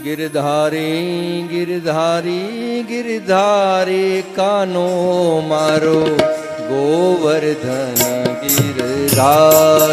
ગિરધારી ગિરધારી ગિરધારી કાનો મારો ગોવર્ધન ગિરધારી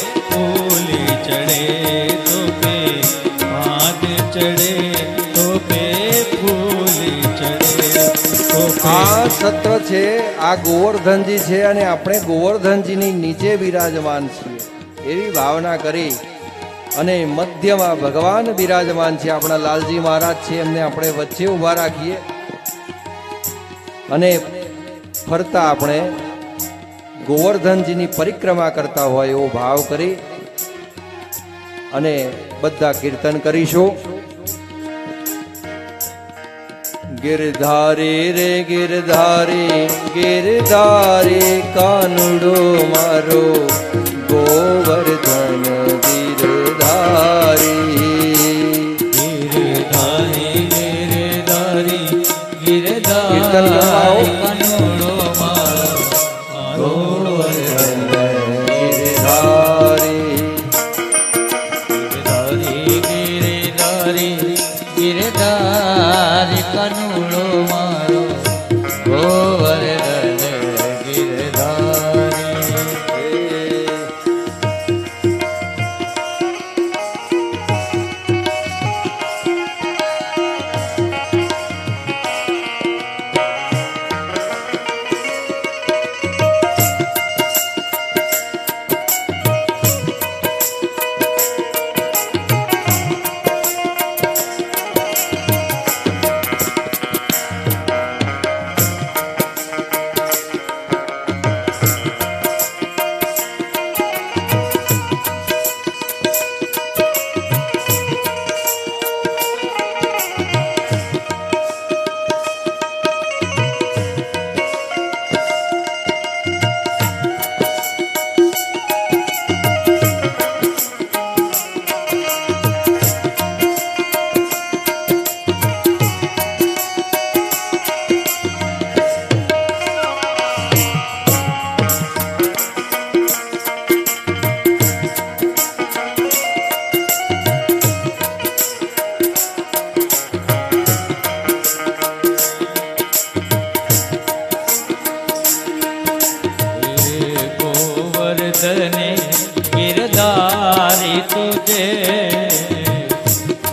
આ સત્ર છે આ ગોવર્ધનજી છે અને આપણે ગોવર્ધનજીની નીચે બિરાજમાન છીએ. એવી ભાવના કરી અને મધ્યમાં ભગવાન બિરાજમાન છે આપણા લાલજી મહારાજ છે એમને આપણે વચ્ચે ઊભા રાખીએ. અને ફરતા આપણે ગોવર્ધનજીની પરિક્રમા કરતા હોય એવો ભાવ કરી અને બધા કીર્તન કરીશું. ગિરધારી રે ગિરધારી ગિરધારી કાનુડો મારો ગોવર્ધન ગિરધારી ગિરધારી ગિરધારી. ગિરધારી કનોડો મારો ગોવર્ધન ગિરધારી ગિરધારી ગિરધારી ગિરધારી કનુડો મારો. ગિરધારી તુજે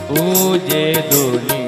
પૂજે દુનિયા